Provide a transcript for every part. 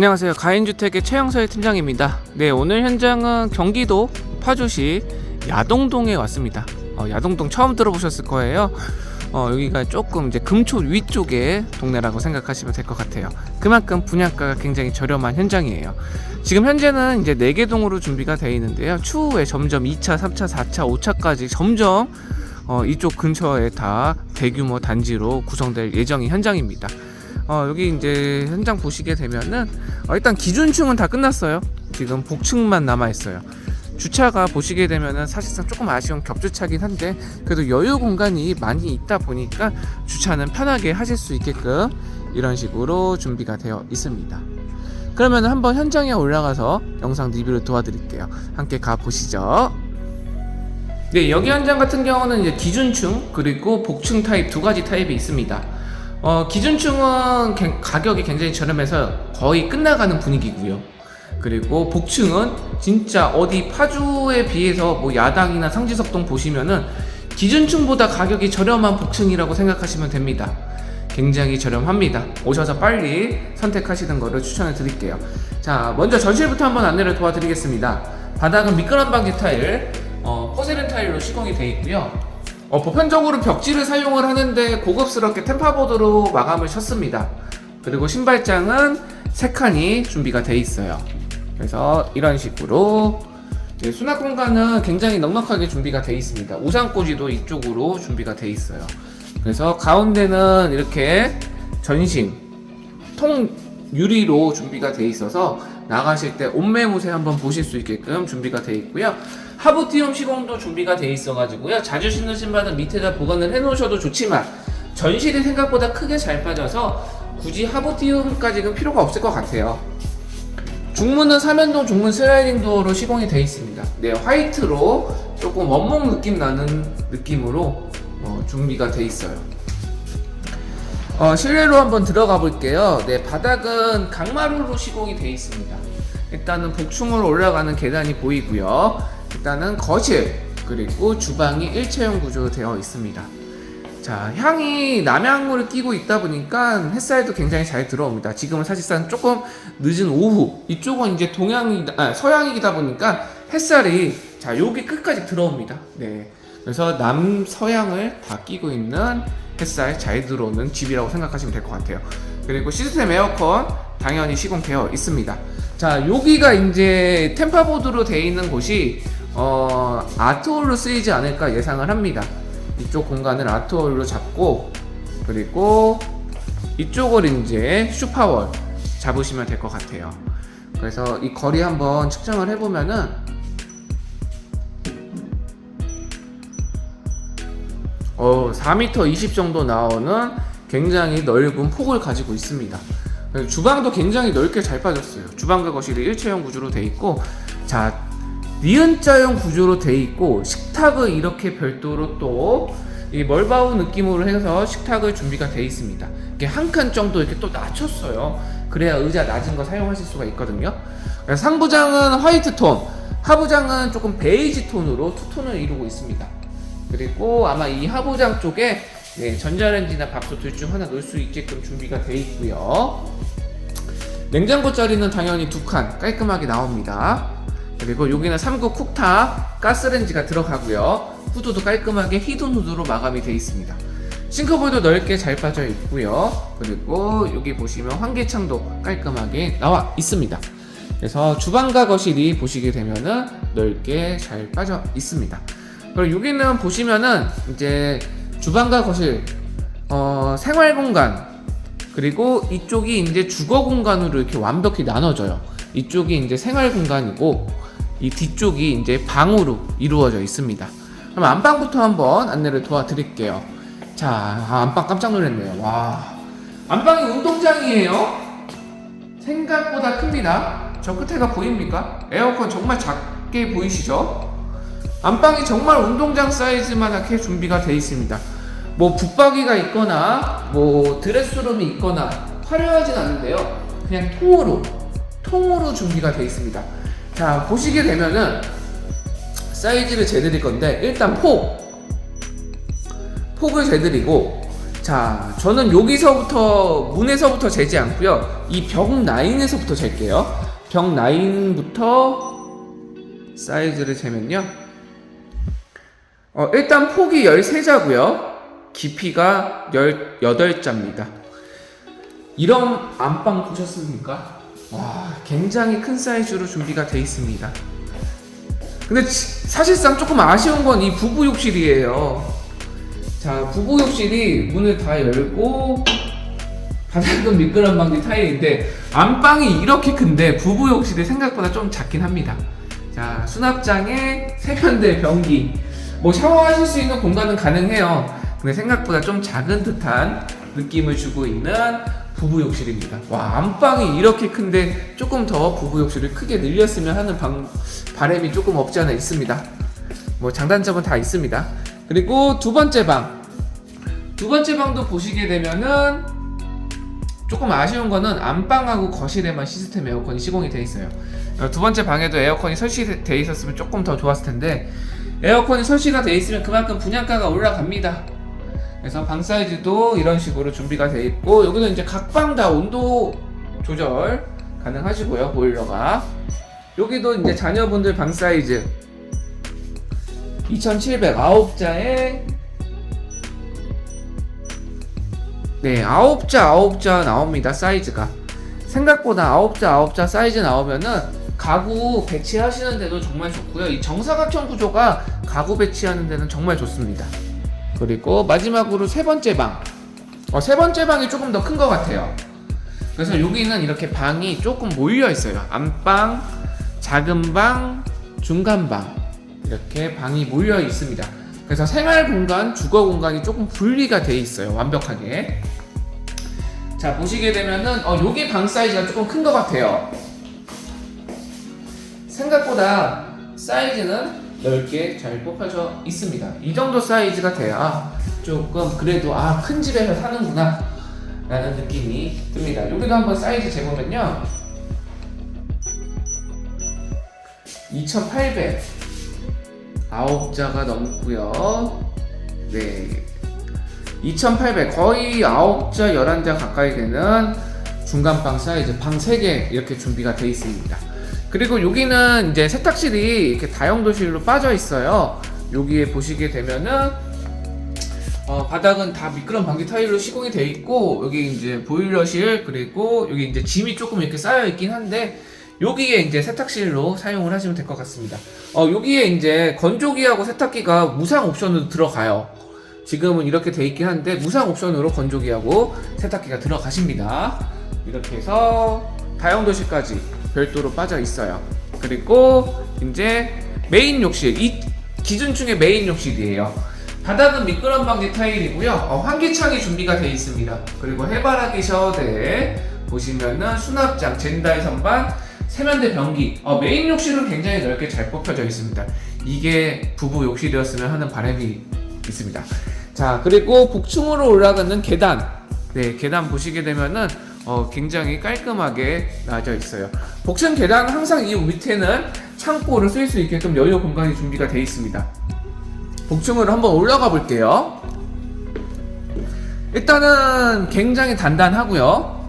안녕하세요. 가인주택의 최영서의 팀장입니다. 네, 오늘 현장은 경기도 파주시 야동동에 왔습니다. 어, 야동동 처음 들어보셨을 거예요. 어, 여기가 조금 이제 금초 위쪽의 동네라고 생각하시면 될 것 같아요. 그만큼 분양가가 굉장히 저렴한 현장이에요. 지금 현재는 이제 4개 동으로 준비가 되어 있는데요. 추후에 점점 2차, 3차, 4차, 5차까지 점점 어, 이쪽 근처에 다 대규모 단지로 구성될 예정인 현장입니다. 어, 여기 이제 현장 보시게 되면은 어, 일단 기준층은 다 끝났어요. 지금 복층만 남아 있어요. 주차가 보시게 되면은 사실상 조금 아쉬운 겹주차긴 한데 그래도 여유 공간이 많이 있다 보니까 주차는 편하게 하실 수 있게끔 이런 식으로 준비가 되어 있습니다. 그러면 한번 현장에 올라가서 영상 리뷰를 도와드릴게요. 함께 가 보시죠. 네, 여기 현장 같은 경우는 이제 기준층 그리고 복층 타입 두 가지 타입이 있습니다. 어, 기준층은 개- 가격이 굉장히 저렴해서 거의 끝나가는 분위기고요. 그리고 복층은 진짜 어디 파주에 비해서 뭐 야당이나 상지석동 보시면은 기준층보다 가격이 저렴한 복층이라고 생각하시면 됩니다. 굉장히 저렴합니다. 오셔서 빨리 선택하시는 것을 추천을 드릴게요. 자, 먼저 전실부터 한번 안내를 도와드리겠습니다. 바닥은 미끄럼 방지 타일, 어, 타일로 시공이 되어 있고요. 어, 보편적으로 벽지를 사용을 하는데 고급스럽게 템파보드로 마감을 쳤습니다. 그리고 신발장은 세 칸이 준비가 돼 있어요. 그래서 이런 식으로 이제 수납 공간은 굉장히 넉넉하게 준비가 돼 있습니다. 우산꽂이도 이쪽으로 준비가 돼 있어요. 그래서 가운데는 이렇게 전신 통 유리로 준비가 돼 있어서 나가실 때 옷매무새 한번 보실 수 있게끔 준비가 돼 있고요. 하부티움 시공도 준비가 돼 있어가지고요. 자주 신는 신발은 밑에다 보관을 해놓으셔도 좋지만 전실이 생각보다 크게 잘 빠져서 굳이 하부티움까지는 필요가 없을 것 같아요. 중문은 삼연동 중문 슬라이딩 도어로 시공이 되어 있습니다. 네, 화이트로 조금 원목 느낌 나는 느낌으로 어, 준비가 되어 있어요. 어, 실내로 한번 들어가 볼게요. 네, 바닥은 강마루로 시공이 되어 있습니다. 일단은 복층으로 올라가는 계단이 보이고요. 일단은 거실 그리고 주방이 일체형 구조로 되어 있습니다. 자, 향이 남향물을 끼고 있다 보니까 햇살도 굉장히 잘 들어옵니다. 지금은 사실상 조금 늦은 오후 이쪽은 이제 동향이 아, 서향이다 보니까 햇살이 자 여기 끝까지 들어옵니다. 네, 그래서 남서향을 다 끼고 있는 햇살 잘 들어오는 집이라고 생각하시면 될 것 같아요. 그리고 시스템 에어컨 당연히 시공되어 있습니다. 자, 여기가 이제 템파보드로 되어 있는 곳이 어, 아트홀로 쓰이지 않을까 예상을 합니다. 이쪽 공간을 아트홀로 잡고 그리고 이쪽을 이제 슈파월 잡으시면 될 것 같아요. 그래서 이 거리 한번 측정을 해보면은 어, 4m 20 정도 나오는 굉장히 넓은 폭을 가지고 있습니다. 주방도 굉장히 넓게 잘 빠졌어요. 주방과 거실이 일체형 구조로 돼 있고, 자, 니은자형 구조로 돼 있고, 식탁을 이렇게 별도로 또, 이 멀바우 느낌으로 해서 식탁을 준비가 돼 있습니다. 이게 한 칸 정도 이렇게 또 낮췄어요. 그래야 의자 낮은 거 사용하실 수가 있거든요. 상부장은 화이트 톤, 하부장은 조금 베이지 톤으로 투톤을 이루고 있습니다. 그리고 아마 이 하부장 쪽에 네, 전자레인지나 밥솥 둘 중 하나 놓을 수 있게끔 준비가 되어 있고요. 냉장고 자리는 당연히 두 칸 깔끔하게 나옵니다. 그리고 여기는 3구 쿡탑 가스레인지가 들어가고요. 후드도 깔끔하게 히든 후드로 마감이 되어 있습니다. 싱크볼도 넓게 잘 빠져 있고요. 그리고 여기 보시면 환기창도 깔끔하게 나와 있습니다. 그래서 주방과 거실이 보시게 되면은 넓게 잘 빠져 있습니다. 그리고 여기는 보시면은 이제 주방과 거실, 어, 생활 공간, 그리고 이쪽이 이제 주거 공간으로 이렇게 완벽히 나눠져요. 이쪽이 이제 생활 공간이고, 이 뒤쪽이 이제 방으로 이루어져 있습니다. 그럼 안방부터 한번 안내를 도와드릴게요. 자, 아, 안방 깜짝 놀랐네요. 와. 안방이 운동장이에요. 생각보다 큽니다. 저 끝에가 보입니까? 에어컨 정말 작게 보이시죠? 안방이 정말 운동장 사이즈만하게 준비가 되어 있습니다. 뭐 붙박이가 있거나 뭐 드레스룸이 있거나 화려하진 않은데요. 그냥 통으로 통으로 준비가 되어 있습니다. 자 보시게 되면은 사이즈를 재드릴 건데 일단 폭 폭을 재드리고 자, 저는 여기서부터 문에서부터 재지 않고요. 이 벽 라인에서부터 잴게요. 벽 라인부터 사이즈를 재면요. 어, 일단 폭이 13자고요. 깊이가 18자입니다. 이런 안방 보셨습니까? 와, 굉장히 큰 사이즈로 준비가 돼 있습니다. 근데 지- 사실상 조금 아쉬운 건 이 부부 욕실이에요. 자, 부부 욕실이 문을 다 열고 바닥은 미끄럼 방지 타일인데 안방이 이렇게 큰데 부부 욕실이 생각보다 좀 작긴 합니다. 자, 수납장에 세면대 변기 뭐 샤워하실 수 있는 공간은 가능해요. 근데 생각보다 좀 작은 듯한 느낌을 주고 있는 부부 욕실입니다. 와, 안방이 이렇게 큰데 조금 더 부부 욕실을 크게 늘렸으면 하는 방, 바람이 조금 없지 않아 있습니다. 뭐 장단점은 다 있습니다. 그리고 두 번째 방. 두 번째 방도 보시게 되면은 조금 아쉬운 거는 안방하고 거실에만 시스템 에어컨이 시공이 돼 있어요. 어, 두 번째 방에도 에어컨이 설치돼 있었으면 조금 더 좋았을 텐데 에어컨이 설치가 돼 있으면 그만큼 분양가가 올라갑니다. 그래서 방 사이즈도 이런 식으로 준비가 돼 있고 여기는 이제 각 방 다 온도 조절 가능하시고요 보일러가. 여기도 이제 자녀분들 방 사이즈. 2700 9자에 네 9자 9자 나옵니다 사이즈가. 생각보다 9자 9자 사이즈 나오면은 가구 배치하시는 데도 정말 좋고요. 이 정사각형 구조가 가구 배치하는 데는 정말 좋습니다 그리고 마지막으로 세 번째 방. 어, 세 번째 방이 조금 더 큰 것 같아요. 그래서 여기는 이렇게 방이 조금 몰려 있어요. 안방, 작은 방, 중간 방. 이렇게 방이 몰려 있습니다. 그래서 생활 공간, 주거 공간이 조금 분리가 돼 있어요. 완벽하게. 자, 보시게 되면은, 어, 여기 방 사이즈가 조금 큰 것 같아요. 생각보다 사이즈는 넓게 잘 뽑혀져 있습니다. 이 정도 사이즈가 돼야 조금 그래도 아 큰 집에서 사는구나 라는 느낌이 듭니다. 여기도 한번 사이즈 재보면요. 2800 9자가 넘고요. 네. 2800 거의 9자 11자 가까이 되는 중간방 사이즈 방 3개 이렇게 준비가 되어 있습니다. 그리고 여기는 이제 세탁실이 이렇게 다용도실로 빠져 있어요. 여기에 보시게 되면은 어, 바닥은 다 미끄럼 방지 타일로 시공이 되어 있고 여기 이제 보일러실 그리고 여기 이제 짐이 조금 이렇게 쌓여 있긴 한데 여기에 이제 세탁실로 사용을 하시면 될 것 같습니다. 어, 여기에 이제 건조기하고 세탁기가 무상 옵션으로 들어가요. 지금은 이렇게 돼 있긴 한데 무상 옵션으로 건조기하고 세탁기가 들어가십니다. 이렇게 해서 다용도실까지 별도로 빠져 있어요. 그리고 이제 메인 욕실 이 기준층의 메인 욕실이에요. 바닥은 미끄럼 방지 타일이고요. 어, 환기창이 준비가 되어 있습니다. 그리고 해바라기 샤워대 보시면은 수납장, 젠다이 선반, 세면대 변기. 어, 메인 욕실은 굉장히 넓게 잘 뽑혀져 있습니다. 이게 부부 욕실이었으면 하는 바람이 있습니다. 자 그리고 북층으로 올라가는 계단. 네 계단 보시게 되면은 어, 굉장히 깔끔하게 나져 있어요. 복층 계단 항상 이 밑에는 창고를 쓸 수 있게끔 여유 공간이 준비가 되어 있습니다. 복층으로 한번 올라가 볼게요. 일단은 굉장히 단단하고요.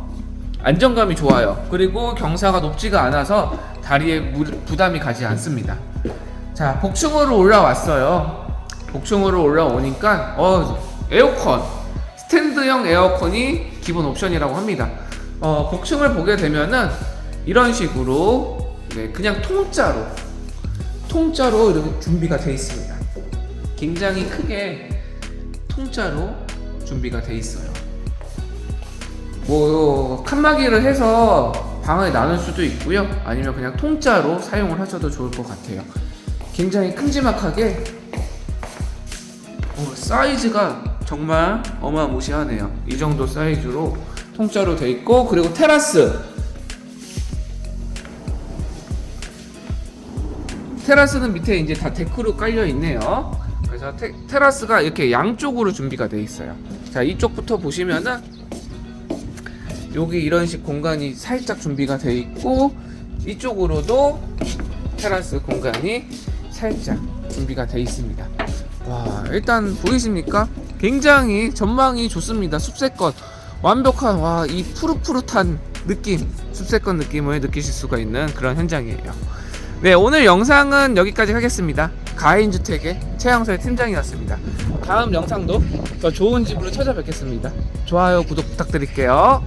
안정감이 좋아요. 그리고 경사가 높지가 않아서 다리에 무- 부담이 가지 않습니다. 자, 복층으로 올라왔어요. 복층으로 올라오니까 어, 에어컨 스탠드형 에어컨이 기본 옵션이라고 합니다. 어, 복층을 보게 되면은 이런 식으로 네, 그냥 통짜로 통짜로 이렇게 준비가 되어 있습니다. 굉장히 크게 통짜로 준비가 돼 있어요. 뭐 칸막이를 해서 방을 나눌 수도 있고요. 아니면 그냥 통짜로 사용을 하셔도 좋을 것 같아요. 굉장히 큼지막하게 어, 사이즈가 정말 어마무시하네요. 이 정도 사이즈로 통짜로 돼 있고 그리고 테라스 테라스는 밑에 이제 다 데크로 깔려 있네요. 그래서 테, 테라스가 이렇게 양쪽으로 준비가 돼 있어요. 자 이쪽부터 보시면은 여기 이런 식 공간이 살짝 준비가 돼 있고 이쪽으로도 테라스 공간이 살짝 준비가 돼 있습니다. 와 일단 보이십니까? 굉장히 전망이 좋습니다. 숲세권 완벽한 와 이 푸릇푸릇한 느낌 숲세권 느낌을 느끼실 수가 있는 그런 현장이에요. 네 오늘 영상은 여기까지 하겠습니다. 가인주택의 최양서의 팀장이었습니다. 다음 영상도 더 좋은 집으로 찾아뵙겠습니다. 좋아요 구독 부탁드릴게요.